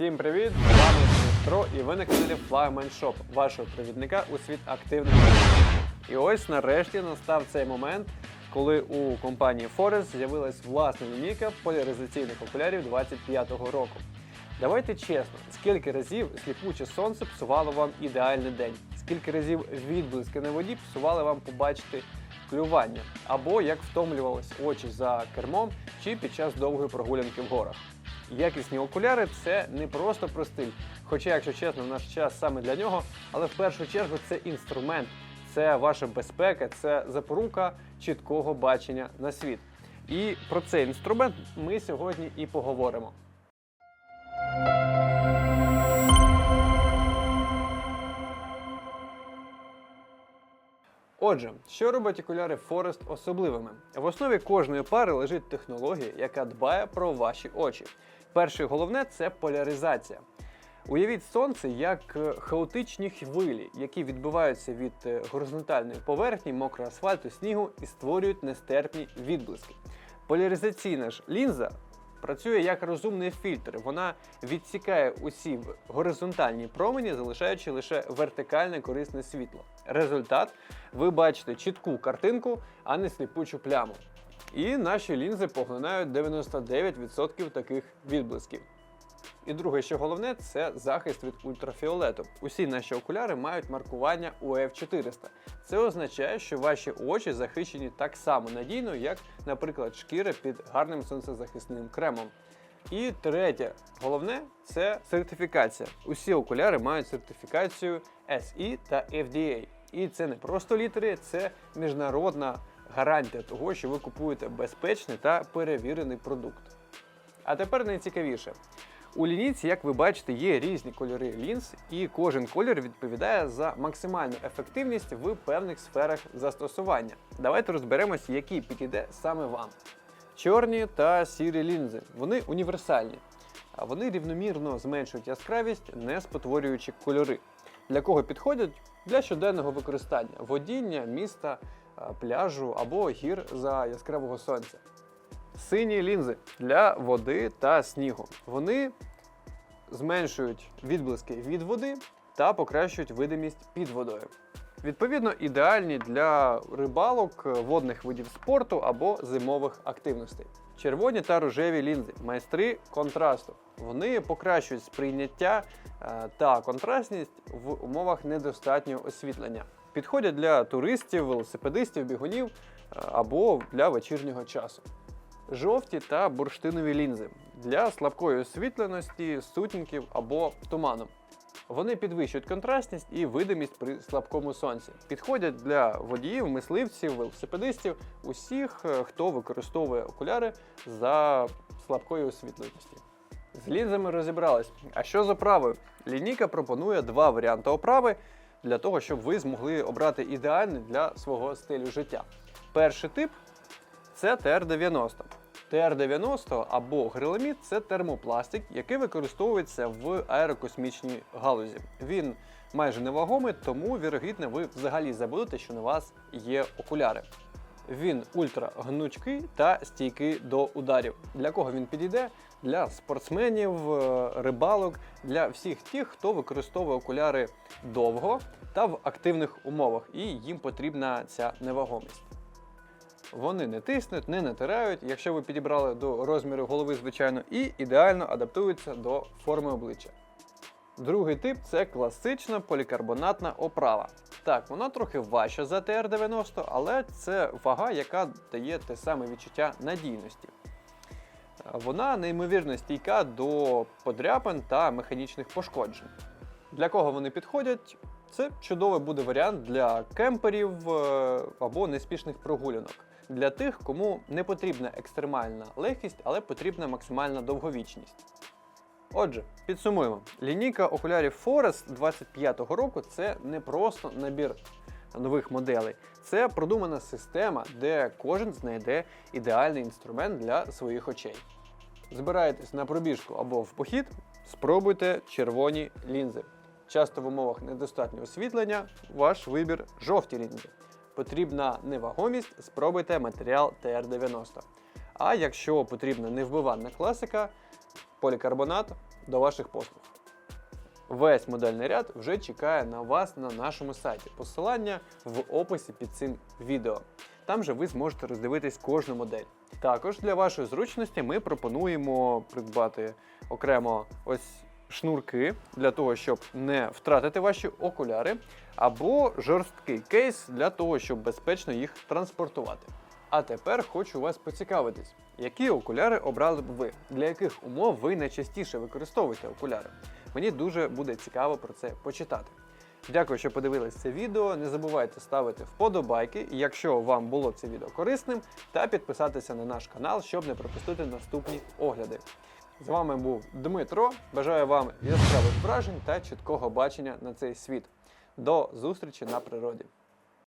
Всім привіт! З вами Дмитро і ви на каналі Flagman Shop, вашого провідника у світ активних. І ось нарешті настав цей момент, коли у компанії Forest з'явилась власна лінійка поляризаційних окулярів 25-го року. Давайте чесно, скільки разів сліпуче сонце псувало вам ідеальний день, скільки разів відблиски на воді псували вам побачити клювання, або як втомлювались очі за кермом чи під час довгої прогулянки в горах. Якісні окуляри це не просто про стиль. Хоча, якщо чесно, наш час саме для нього, але в першу чергу це інструмент, це ваша безпека, це запорука чіткого бачення на світ. І про цей інструмент ми сьогодні і поговоримо. Отже, що робить окуляри Forest особливими? В основі кожної пари лежить технологія, яка дбає про ваші очі. Перше і головне це поляризація. Уявіть сонце як е, хаотичні хвилі, які відбиваються від е, горизонтальної поверхні, мокрого асфальту, снігу і створюють нестерпні відблиски. Поляризаційна ж лінза працює як розумний фільтр. Вона відсікає усі горизонтальні промені, залишаючи лише вертикальне корисне світло. Результат ви бачите чітку картинку, а не сліпучу пляму. І наші лінзи поглинають 99% таких відблисків. І друге, що головне, це захист від ультрафіолету. Усі наші окуляри мають маркування UF 400. Це означає, що ваші очі захищені так само надійно, як, наприклад, шкіра під гарним сонцезахисним кремом. І третє, головне це сертифікація. Усі окуляри мають сертифікацію SE та FDA. І це не просто літери, це міжнародна гарантія того, що ви купуєте безпечний та перевірений продукт. А тепер найцікавіше. У лінійці, як ви бачите, є різні кольори лінз, і кожен колір відповідає за максимальну ефективність в певних сферах застосування. Давайте розберемось, який підійде саме вам. Чорні та сірі лінзи. Вони універсальні. Вони рівномірно зменшують яскравість, не спотворюючи кольори. Для кого підходять? Для щоденного використання водіння, міста, пляжу або гір за яскравого сонця. Сині лінзи для води та снігу. Вони зменшують відблиски від води та покращують видимість під водою. Відповідно, ідеальні для рибалок, водних видів спорту або зимових активностей. Червоні та рожеві лінзи майстри контрасту. Вони покращують сприйняття е, та контрастність в умовах недостатнього освітлення. Підходять для туристів, велосипедистів, бігунів е, або для вечірнього часу. Жовті та бурштинові лінзи для слабкої освітленості, сутінків або туману. Вони підвищують контрастність і видимість при слабкому сонці. Підходять для водіїв, мисливців, велосипедистів, усіх, е, хто використовує окуляри за слабкою освітленості. З лінзами розібрались. А що з оправою? Лінійка пропонує два варіанти оправи для того, щоб ви змогли обрати ідеальний для свого стилю життя. Перший тип це TR90. TR90 або гриламід це термопластик, який використовується в аерокосмічній галузі. Він майже невагомий, тому вірогідно ви взагалі забудете, що на вас є окуляри. Він ультрагнучкий та стійкий до ударів. Для кого він підійде? Для спортсменів, е, рибалок, для всіх тих, хто використовує окуляри довго та в активних умовах, і їм потрібна ця невагомість. Вони не тиснуть, не натирають, якщо ви підібрали до розміру голови, звичайно, і ідеально адаптуються до форми обличчя. Другий тип це класична полікарбонатна оправа. Так, вона трохи важча за TR90, але це вага, яка дає те саме відчуття надійності. Вона неймовірно стійка до подряпин та механічних пошкоджень. Для кого вони підходять? Це чудовий буде варіант для кемперів е, або неспішних прогулянок. Для тих, кому не потрібна екстремальна легкість, але потрібна максимальна довговічність. Отже, підсумуємо: лінійка окулярів Forest 25-го року це не просто набір нових моделей, це продумана система, де кожен знайде ідеальний інструмент для своїх очей. Збираєтесь на пробіжку або в похід, спробуйте червоні лінзи. Часто в умовах недостатнього освітлення ваш вибір жовті лінзи. Потрібна невагомість, спробуйте матеріал TR90. А якщо потрібна невбиванна класика, полікарбонат, до ваших послуг. Весь модельний ряд вже чекає на вас на нашому сайті. Посилання в описі під цим відео. Там же ви зможете роздивитись кожну модель. Також для вашої зручності ми пропонуємо придбати окремо ось шнурки для того, щоб не втратити ваші окуляри, або жорсткий кейс для того, щоб безпечно їх транспортувати. А тепер хочу вас поцікавитись, які окуляри обрали б ви, для яких умов ви найчастіше використовуєте окуляри. Мені дуже буде цікаво про це почитати. Дякую, що подивились це відео. Не забувайте ставити вподобайки, якщо вам було це відео корисним, та підписатися на наш канал, щоб не пропустити наступні огляди. З вами був Дмитро. Бажаю вам яскравих вражень та чіткого бачення на цей світ. До зустрічі на природі.